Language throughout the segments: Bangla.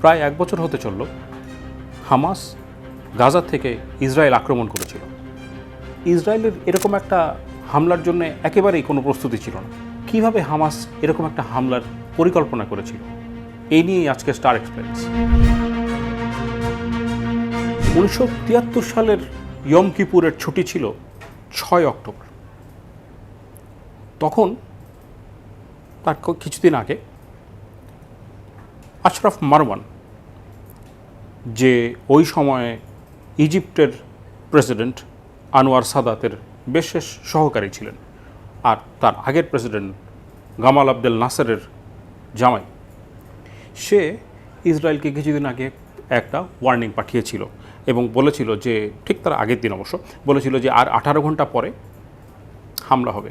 প্রায় এক বছর হতে চলল, হামাস গাজা থেকে ইসরায়েল আক্রমণ করেছিল। ইসরায়েলের এরকম একটা হামলার জন্য একেবারেই কোনো প্রস্তুতি ছিল না। কীভাবে হামাস এরকম একটা হামলার পরিকল্পনা করেছিল? এই নিয়েই আজকে স্টার এক্সপ্রেস উনিশশো তিয়াত্তর সালের ইয়ম কিপুরের ছুটি ছিল ছয় অক্টোবর। তখন, তার কিছুদিন আগে আশরাফ মারওয়ান, যে ওই সময়ে ইজিপ্টের প্রেসিডেন্ট আনোয়ার সাদাতের বিশেষ সহকারী ছিলেন আর তার আগের প্রেসিডেন্ট গামাল আবদেল নাসেরের জামাই। সে ইসরায়েলকে কিছুদিন আগে একটা ওয়ার্নিং পাঠিয়েছিল এবং বলেছিল যে, ঠিক তার আগের দিন অবশ্য, বলেছিল যে আর আঠারো ঘণ্টা পরে হামলা হবে।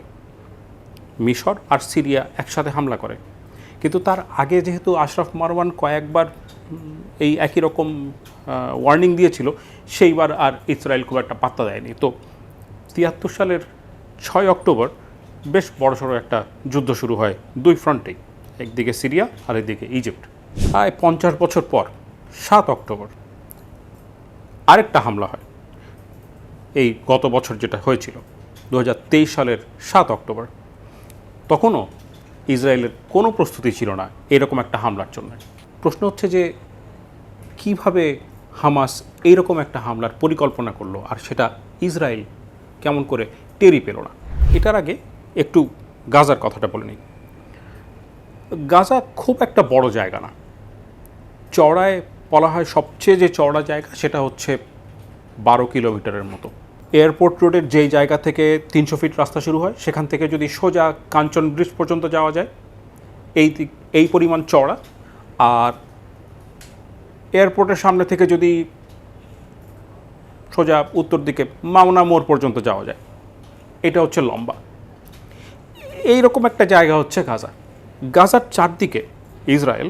মিশর আর সিরিয়া একসাথে হামলা করে। কিন্তু তার আগে যেহেতু আশরাফ মারওয়ান কয়েকবার এই একই রকম ওয়ার্নিং দিয়েছিল, সেইবার আর ইসরায়েল খুব একটা পাত্তা দেয়নি। তো তিয়াত্তর সালের ছয় অক্টোবর বেশ বড়সড় একটা যুদ্ধ শুরু হয় দুই ফ্রন্টেই, একদিকে সিরিয়া আর একদিকে ইজিপ্ট। প্রায় পঞ্চাশ বছর পর, সাত অক্টোবর, আরেকটা হামলা হয়। এই গত বছর যেটা হয়েছিল দু হাজার তেইশ সালের সাত অক্টোবর, তখনও ইসরায়েলের কোনো প্রস্তুতি ছিল না এরকম একটা হামলার জন্য। প্রশ্ন হচ্ছে যে, কীভাবে হামাস এইরকম একটা হামলার পরিকল্পনা করল আর সেটা ইসরায়েল কেমন করে টেরি পেল না? এটার আগে একটু গাজার কথাটা বলে নিই। গাজা খুব একটা বড় জায়গা না। চড়ায় বলা হয় সবচেয়ে যে চওড়া জায়গা সেটা হচ্ছে বারো কিলোমিটারের মতো। এয়ারপোর্ট রোডের যেই জায়গা থেকে তিনশো ফিট রাস্তা শুরু হয় সেখান থেকে যদি সোজা কাঞ্চন ব্রিজ পর্যন্ত যাওয়া যায় এই এই পরিমাণ চওড়া। আর এয়ারপোর্টের সামনে থেকে যদি সোজা উত্তর দিকে মাওনা মোড় পর্যন্ত যাওয়া যায় এটা হচ্ছে লম্বা। এই রকম একটা জায়গা হচ্ছে গাজা। গাজার চারদিকে ইসরায়েল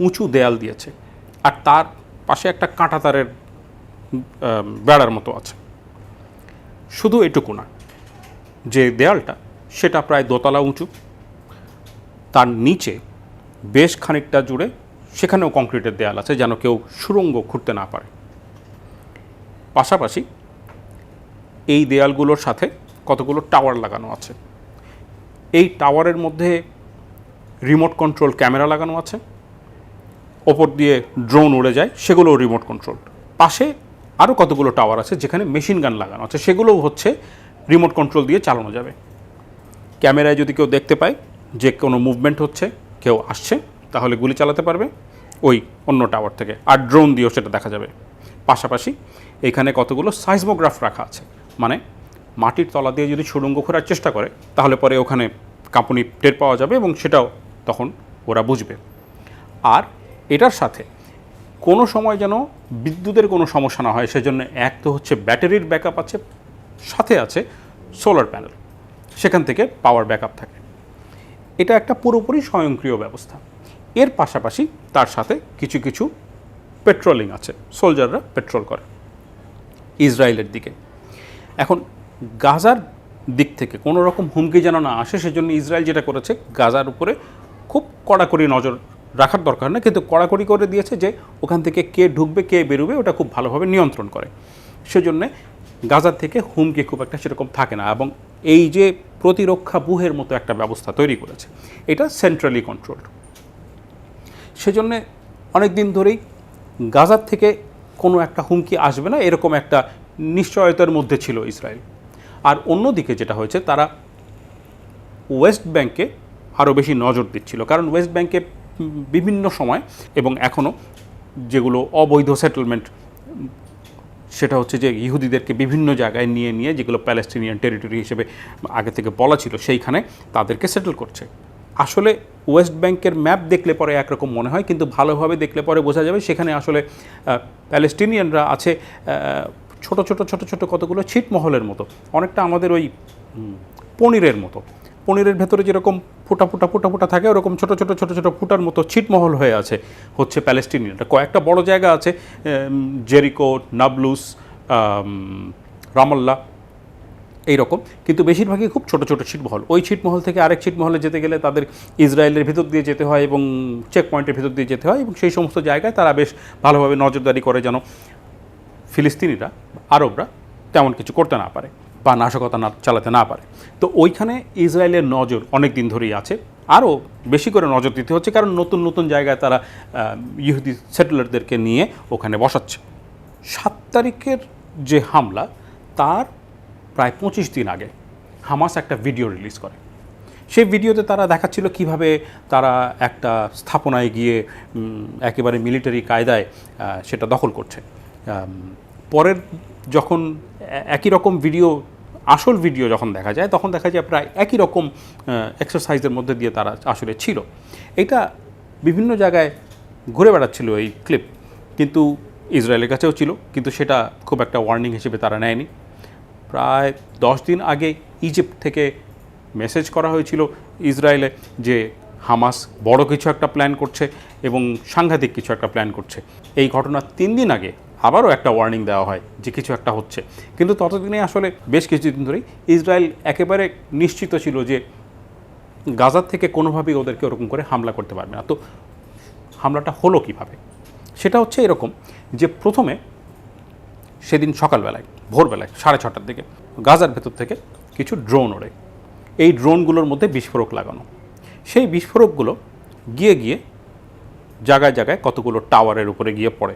উঁচু দেয়াল দিয়েছে আর তার পাশে একটা কাঁটা তারের আম, বেড়ার মতো আছে। শুধু এটুকু না, যে দেয়ালটা সেটা প্রায় দোতলা উঁচু, তার নিচে বেশ খানিকটা জুড়ে সেখানেও কংক্রিটের দেয়াল আছে যেন কেউ সুড়ঙ্গ খুঁড়তে না পারে। পাশাপাশি এই দেয়ালগুলোর সাথে কতগুলো টাওয়ার লাগানো আছে। এই টাওয়ারের মধ্যে রিমোট কন্ট্রোল ক্যামেরা লাগানো আছে। ওপর দিয়ে ড্রোন উড়ে যায়, সেগুলোও রিমোট কন্ট্রোল পাশে আরও কতগুলো টাওয়ার আছে যেখানে মেশিন গান লাগানো আছে, সেগুলোও হচ্ছে রিমোট কন্ট্রোল দিয়ে চালানো যাবে। ক্যামেরায় যদি কেউ দেখতে পায় যে কোনো মুভমেন্ট হচ্ছে, কেউ আসছে, তাহলে গুলি চালাতে পারবে। ওই অন্য টাওয়ার থেকে, আর ড্রোন দিয়েও সেটা দেখা যাবে। পাশাপাশি এখানে কতগুলো সাইজমোগ্রাফ রাখা আছে মানে মাটির তলা দিয়ে যদি সুড়ঙ্গ খোঁড়ার চেষ্টা করে, তাহলে পরে ওখানে কাঁপুনি টের পাওয়া যাবে এবং সেটাও তখন ওরা বুঝবে। আর এটার সাথে কোনো সময় যেন বিদ্যুতের কোনো সমস্যা না হয়, সেজন্য এক তো হচ্ছে ব্যাটারির ব্যাকআপ আছে, সাথে আছে সোলার প্যানেল, সেখান থেকে পাওয়ার ব্যাকআপ থাকে। এটা একটা পুরোপুরি স্বয়ংক্রিয় ব্যবস্থা। এর পাশাপাশি তার সাথে কিছু কিছু পেট্রোলিং আছে, সোলজাররা পেট্রোল করে ইসরায়েলের দিকে। এখন গাজার দিক থেকে কোনো রকম হুমকি যেন না আসে, সেজন্য ইসরায়েল যেটা করেছে, গাজার উপরে খুব কড়াকড়ি নজর রাখার দরকার না, কিন্তু কড়াকড়ি করে দিয়েছে যে ওখান থেকে কে ঢুকবে, কে বেরোবে, ওটা খুব ভালোভাবে নিয়ন্ত্রণ করে। সেজন্যে গাজার থেকে হুমকি খুব একটা সেরকম থাকে না এবং এই যে প্রতিরক্ষা বুহের মতো একটা ব্যবস্থা তৈরি করেছে, এটা সেন্ট্রালি কন্ট্রোলড সেজন্য অনেক দিন ধরেই গাজার থেকে কোনো একটা হুমকি আসবে না, এরকম একটা নিশ্চয়তার মধ্যে ছিল ইসরায়েল। আর অন্যদিকে যেটা হয়েছে, তারা ওয়েস্ট ব্যাংকে আরও বেশি নজর দিচ্ছিল, কারণ ওয়েস্ট ব্যাংকে বিভিন্ন সময় এবং এখনও যেগুলো অবৈধ সেটেলমেন্ট সেটা হচ্ছে যে ইহুদিদেরকে বিভিন্ন জায়গায় নিয়ে নিয়ে যেগুলো প্যালেস্টিনিয়ান টেরিটরি হিসেবে আগে থেকে বলা ছিল, সেইখানে তাদেরকে সেটেল করছে। আসলে ওয়েস্ট ব্যাংকের ম্যাপ দেখলে পরে একরকম মনে হয়, কিন্তু ভালোভাবে দেখলে পরে বোঝা যাবে সেখানে আসলে প্যালেস্টিনিয়ানরা আছে ছোট ছোট ছোট ছোট কতগুলো ছিটমহলের মতো, অনেকটা আমাদের ওই পনিরের মতো। পনিরের ভেতরে যেরকম ফুটা ফুটা ফুটা ফুটা থাকে, ওরকম ছোট ছোট ছোট ছোট ফুটার মতো ছিটমহল হয়ে আছে হচ্ছে প্যালেস্টিনিয়ানটা কয়েকটা বড় জায়গা আছে জেরিকো, নাবলুস রামাল্লা, এইরকম। কিন্তু বেশিরভাগই খুব ছোট ছোট ছিটমহল। ওই ছিটমহল থেকে আরেক ছিটমহলে যেতে গেলে তাদের ইসরায়েলের ভিতর দিয়ে যেতে হয় এবং চেক পয়েন্টের ভিতর দিয়ে যেতে হয় এবং সেই সমস্ত জায়গায় তারা বেশ ভালোভাবে নজরদারি করে যেন ফিলিস্তিনিরা, আরবরা তেমন কিছু করতে না পারে। বা নাশকতা না চালাতে না পারে। তো ওইখানে ইসরায়েলের নজর অনেক দিন ধরেই আছে। আরও বেশি করে নজর দিতে হচ্ছে কারণ নতুন নতুন জায়গায় তারা ইহুদি সেটেলারদেরকে নিয়ে ওখানে বসাচ্ছে। সাত তারিখের যে হামলা, তার প্রায় পঁচিশ দিন আগে হামাস একটা ভিডিও রিলিজ করে। সেই ভিডিওতে তারা দেখাচ্ছিল কীভাবে তারা একটা স্থাপনায় গিয়ে একেবারে মিলিটারি কায়দায় সেটা দখল করছে। পরের যখন একই রকম ভিডিও আসল ভিডিও যখন দেখা যায়, তখন দেখা যায় প্রায় একই রকম এক্সারসাইজের মধ্যে দিয়ে তারা আসলে ছিল। এটা বিভিন্ন জায়গায় ঘুরে বেড়াচ্ছিল এই ক্লিপ কিন্তু ইসরায়েলের কাছেও ছিল, কিন্তু সেটা খুব একটা ওয়ার্নিং হিসেবে তারা নেয়নি। প্রায় দশ দিন আগে ইজিপ্ট থেকে মেসেজ করা হয়েছিল ইসরায়েলে যে হামাস বড় কিছু একটা প্ল্যান করছে এবং সাংঘাতিক কিছু একটা প্ল্যান করছে। এই ঘটনার তিন দিন আগে আবারও একটা ওয়ার্নিং দেওয়া হয় যে কিছু একটা হচ্ছে। কিন্তু ততদিনে আসলে বেশ কিছুদিন ধরেই ইসরায়েল একেবারে নিশ্চিত ছিল যে গাজার থেকে কোনোভাবেই ওদেরকে ওরকম করে হামলা করতে পারবে না। তো হামলাটা হলো কীভাবে? সেটা হচ্ছে এরকম যে প্রথমে সেদিন সকালবেলায়, ভোরবেলায়, সাড়ে ছটার দিকে গাজার ভেতর থেকে কিছু ড্রোন ওড়ে। এই ড্রোনগুলোর মধ্যে বিস্ফোরক লাগানো। সেই বিস্ফোরকগুলো গিয়ে গিয়ে জায়গায় জায়গায় কতগুলো টাওয়ারের উপরে গিয়ে পড়ে।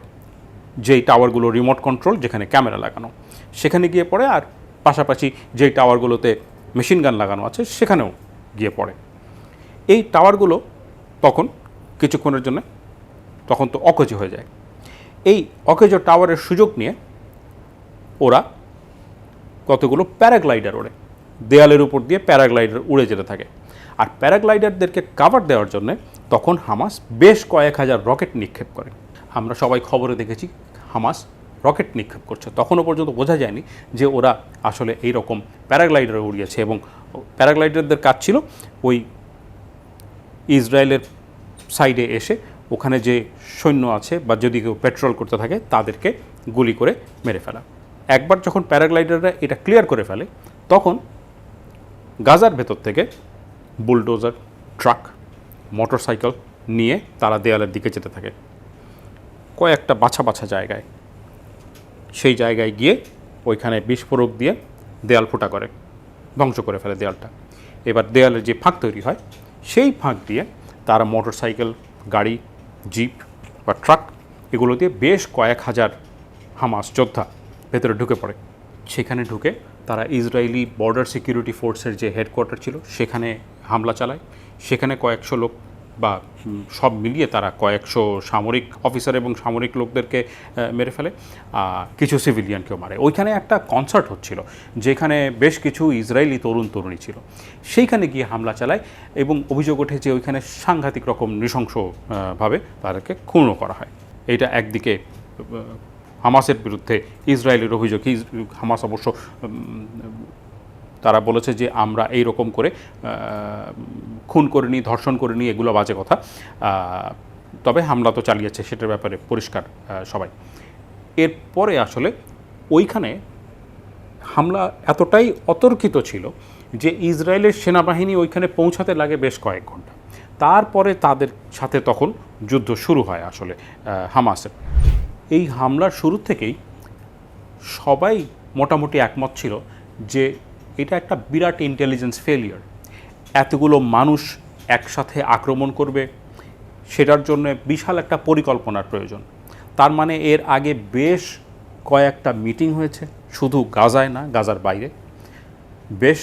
যেই টাওয়ারগুলো রিমোট কন্ট্রোল যেখানে ক্যামেরা লাগানো। সেখানে গিয়ে পড়ে আর পাশাপাশি যেই টাওয়ারগুলোতে মেশিন গান লাগানো আছে, সেখানেও গিয়ে পড়ে। এই টাওয়ারগুলো তখন কিছুক্ষণের জন্য তখন তো অকেজো হয়ে যায়। এই অকেজো টাওয়ারের সুযোগ নিয়ে ওরা কতগুলো প্যারাগ্লাইডার ওড়ে। দেয়ালের উপর দিয়ে প্যারাগ্লাইডার উড়ে যেতে থাকে। আর প্যারাগ্লাইডারদেরকে কাভার দেওয়ার জন্য তখন হামাস বেশ কয়েক হাজার রকেট নিক্ষেপ করে। আমরা সবাই খবরে দেখেছি হামাস রকেট নিক্ষেপ করছে। তখনও পর্যন্ত বোঝা যায়নি যে ওরা আসলে এই রকম প্যারাগ্লাইডার উড়িয়েছে এবং প্যারাগ্লাইডারদের কাজ ছিল ওই ইসরায়েলের সাইডে এসে ওখানে যে সৈন্য আছে বা যদি কেউ পেট্রোল করতে থাকে, তাদেরকে গুলি করে মেরে ফেলা। একবার যখন প্যারাগ্লাইডাররা এটা ক্লিয়ার করে ফেলে, তখন গাজার ভেতর থেকে বুলডোজার ট্রাক মোটরসাইকেল নিয়ে তারা দেয়ালের দিকে যেতে থাকে। কয়েকটা বাছা বাছা জায়গায়। সেই জায়গায় গিয়ে ওইখানে বিস্ফোরক দিয়ে দেয়াল ফোটা করে, ধ্বংস করে ফেলে দেয়ালটা। এবার দেয়ালের যে ফাঁক তৈরি হয়, সেই ফাঁক দিয়ে তারা মোটরসাইকেল, গাড়ি, জিপ বা ট্রাক এগুলো দিয়ে বেশ কয়েক হাজার হামাস যোদ্ধা ভেতরে ঢুকে পড়ে। সেখানে ঢুকে তারা ইসরায়েলি বর্ডার সিকিউরিটি ফোর্সের যে হেডকোয়ার্টার ছিল, সেখানে হামলা চালায়। সেখানে কয়েকশো লোক বা সব মিলিয়ে তারা কয়েকশো সামরিক অফিসার এবং সামরিক লোকদেরকে মেরে ফেলে কিছু সিভিলিয়ানকেও মারে। ওইখানে একটা কনসার্ট হচ্ছিল, যেখানে বেশ কিছু ইসরায়েলি তরুণ তরুণী ছিল। সেইখানে গিয়ে হামলা চালায় এবং অভিযোগ ওঠে যে ওইখানে সাংঘাতিক রকম নৃশংসভাবে তাদেরকে খুনও করা হয়। এটা একদিকে হামাসের বিরুদ্ধে ইসরায়েলের অভিযোগ হামাস অবশ্য তারা বলেছে যে আমরা এই রকম করে খুন করে নিই, ধর্ষণ করে নিই, এগুলো বাজে কথা। তবে হামলা তো চালিয়েছে, সেটার ব্যাপারে পরিষ্কার সবাই। এরপরে আসলে ওইখানে হামলা এতটাই অতর্কিত ছিল যে ইসরায়েলের সেনাবাহিনী ওইখানে পৌঁছাতে লাগে বেশ কয়েক ঘণ্টা। তারপরে তাদের সাথে তখন যুদ্ধ শুরু হয় আসলে হামাসের। এই হামলার শুরু থেকেই সবাই মোটামুটি একমত ছিল যে এটা একটা বিরাট ইন্টেলিজেন্স ফেলিয়ার এতগুলো মানুষ একসাথে আক্রমণ করবে, সেটার জন্য বিশাল একটা পরিকল্পনার প্রয়োজন। তার মানে এর আগে বেশ কয়েকটা মিটিং হয়েছে, শুধু গাজায় না, গাজার বাইরে। বেশ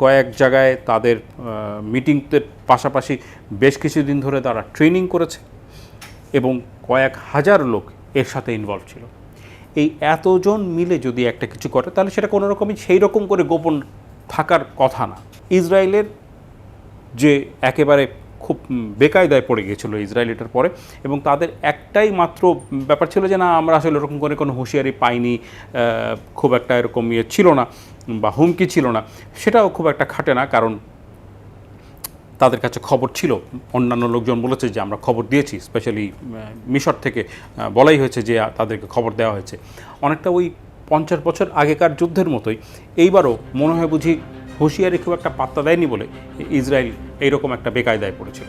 কয়েক জায়গায় তাদের মিটিংদের পাশাপাশি বেশ কিছুদিন ধরে তারা ট্রেনিং করেছে এবং কয়েক হাজার লোক এর সাথে ইনভলভ ছিল। এই এতজন মিলে যদি একটা কিছু করে, তাহলে সেটা কোনো রকমই সেই রকম করে গোপন থাকার কথা না। ইসরায়েলের যে একেবারে খুব বেকায়দায় পড়ে গিয়েছিল ইসরায়েল এটার পরে, এবং তাদের একটাই মাত্র ব্যাপার ছিল যে, না, আমরা আসলে এরকম করে কোনো হুঁশিয়ারি পাইনি খুব একটা এরকম ইয়ে ছিল না, বা হুমকি ছিল না। সেটাও খুব একটা খাটে না, কারণ তাদের কাছে খবর ছিল। অন্যান্য লোকজন বলেছে যে, আমরা খবর দিয়েছি স্পেশালি মিশর থেকে বলাই হয়েছে যে, তাদেরকে খবর দেওয়া হয়েছে। অনেকটা ওই পঞ্চাশ বছর আগেকার যুদ্ধের মতোই। এইবারও মনে হয় বুঝি হুঁশিয়ারি খুব একটা পাত্তা দেয়নি বলে, ইসরায়েল এইরকম একটা বেকায়দায় পড়েছিল।